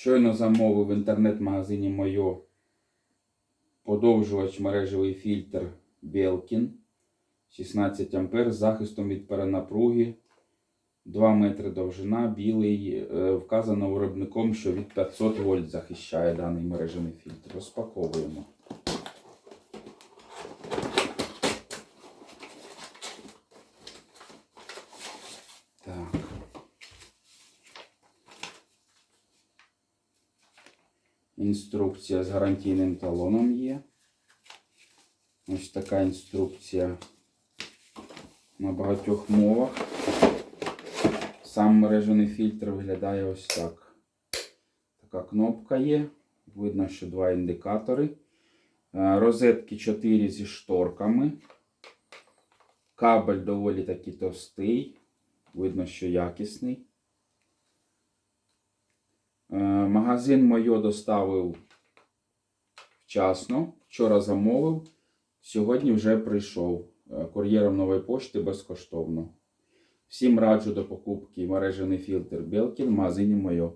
Щойно замовив в інтернет-магазині Мойо подовжувач мережевий фільтр Белкін 16 А з захистом від перенапруги. 2 метри довжина, білий. Е, Вказано виробником, що від 500 вольт захищає даний мережевий фільтр. Розпаковуємо. Так. Інструкція з гарантійним талоном є. Ось така інструкція на багатьох мовах. Сам мережений фільтр виглядає ось так. Така кнопка є. Видно, що два індикатори. Е, Розетки 4 зі шторками. Кабель доволі таки товстий. Видно, що якісний. Е, Магазин моє доставив вчасно. Вчора замовив. Сьогодні вже прийшов е, кур'єром нової пошти безкоштовно. Всім раджу до покупки мережений фільтр Белкін в магазині Мойо.